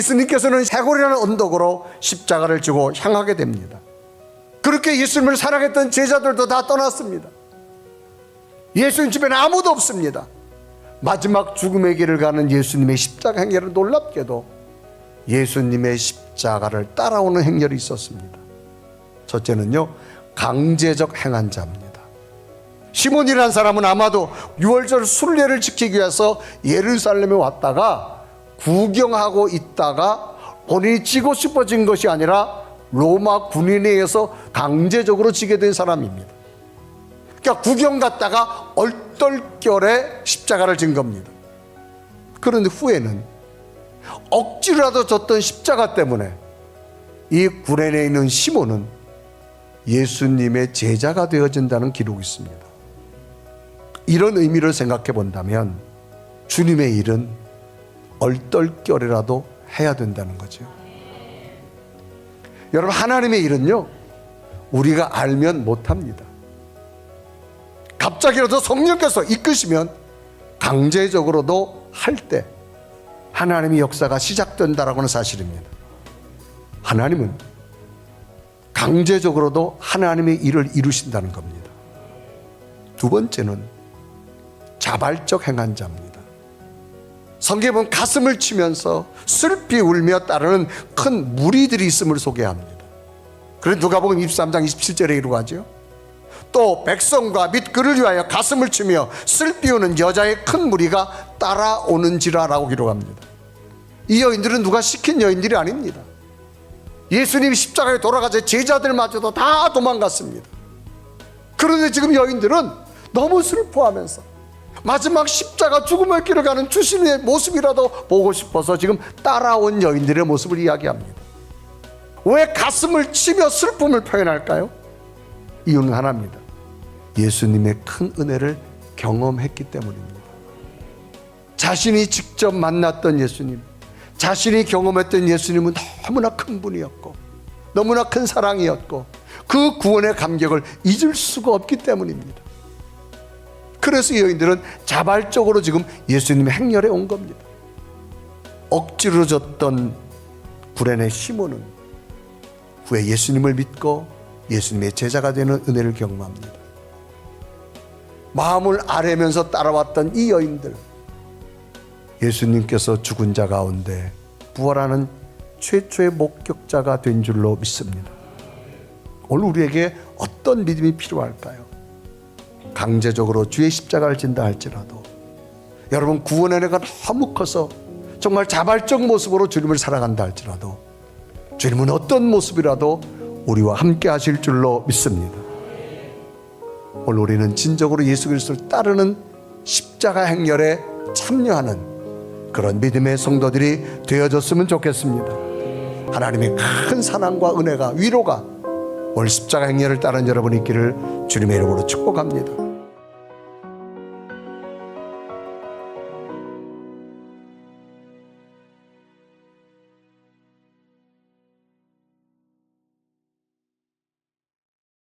예수님께서는 해골이라는 언덕으로 십자가를 지고 향하게 됩니다. 그렇게 예수님을 사랑했던 제자들도 다 떠났습니다. 예수님 주변에 아무도 없습니다. 마지막 죽음의 길을 가는 예수님의 십자가 행렬은 놀랍게도 예수님의 십자가를 따라오는 행렬이 있었습니다. 첫째는요, 강제적 행한 자입니다. 시몬이라는 사람은 아마도 6월절 순례를 지키기 위해서 예루살렘에 왔다가 구경하고 있다가 본인이 지고 싶어진 것이 아니라 로마 군인에 의해서 강제적으로 지게 된 사람입니다. 그러니까 구경 갔다가 얼떨결에 십자가를 진 겁니다. 그런데 후에는 억지로라도 졌던 십자가 때문에 이 구레네에 있는 시몬은 예수님의 제자가 되어진다는 기록이 있습니다. 이런 의미를 생각해 본다면 주님의 일은 얼떨결에라도 해야 된다는 거죠. 여러분 하나님의 일은요 우리가 알면 못합니다. 갑자기라도 성령께서 이끄시면 강제적으로도 할 때 하나님의 역사가 시작된다라고 하는 사실입니다. 하나님은 강제적으로도 하나님의 일을 이루신다는 겁니다. 두 번째는 자발적 행한 자입니다. 성경은 가슴을 치면서 슬피 울며 따르는 큰 무리들이 있음을 소개합니다. 그래 누가복음 23장 27절에 이루어가죠. 또 백성과 및 그를 위하여 가슴을 치며 슬피 우는 여자의 큰 무리가 따라오는지라라고 기록합니다. 이 여인들은 누가 시킨 여인들이 아닙니다. 예수님이 십자가에 돌아가자 제자들마저도 다 도망갔습니다. 그런데 지금 여인들은 너무 슬퍼하면서 마지막 십자가 죽음의 길을 가는 주신의 모습이라도 보고 싶어서 지금 따라온 여인들의 모습을 이야기합니다. 왜 가슴을 치며 슬픔을 표현할까요? 이유는 하나입니다. 예수님의 큰 은혜를 경험했기 때문입니다. 자신이 직접 만났던 예수님, 자신이 경험했던 예수님은 너무나 큰 분이었고, 너무나 큰 사랑이었고, 그 구원의 감격을 잊을 수가 없기 때문입니다. 그래서 이 여인들은 자발적으로 지금 예수님의 행렬에 온 겁니다. 억지로 졌던 구레네 시몬은 후에 예수님을 믿고 예수님의 제자가 되는 은혜를 경험합니다. 마음을 아뢰면서 따라왔던 이 여인들, 예수님께서 죽은 자 가운데 부활하는 최초의 목격자가 된 줄로 믿습니다. 오늘 우리에게 어떤 믿음이 필요할까요? 강제적으로 주의 십자가를 진다 할지라도 여러분 구원의 은혜가 너무 커서 정말 자발적 모습으로 주님을 사랑한다 할지라도 주님은 어떤 모습이라도 우리와 함께 하실 줄로 믿습니다. 오늘 우리는 진정으로 예수 그리스도를 따르는 십자가 행렬에 참여하는 그런 믿음의 성도들이 되어졌으면 좋겠습니다. 하나님의 큰 사랑과 은혜가 위로가 오늘 십자가 행렬을 따른 여러분 있기를 주님의 이름으로 축복합니다.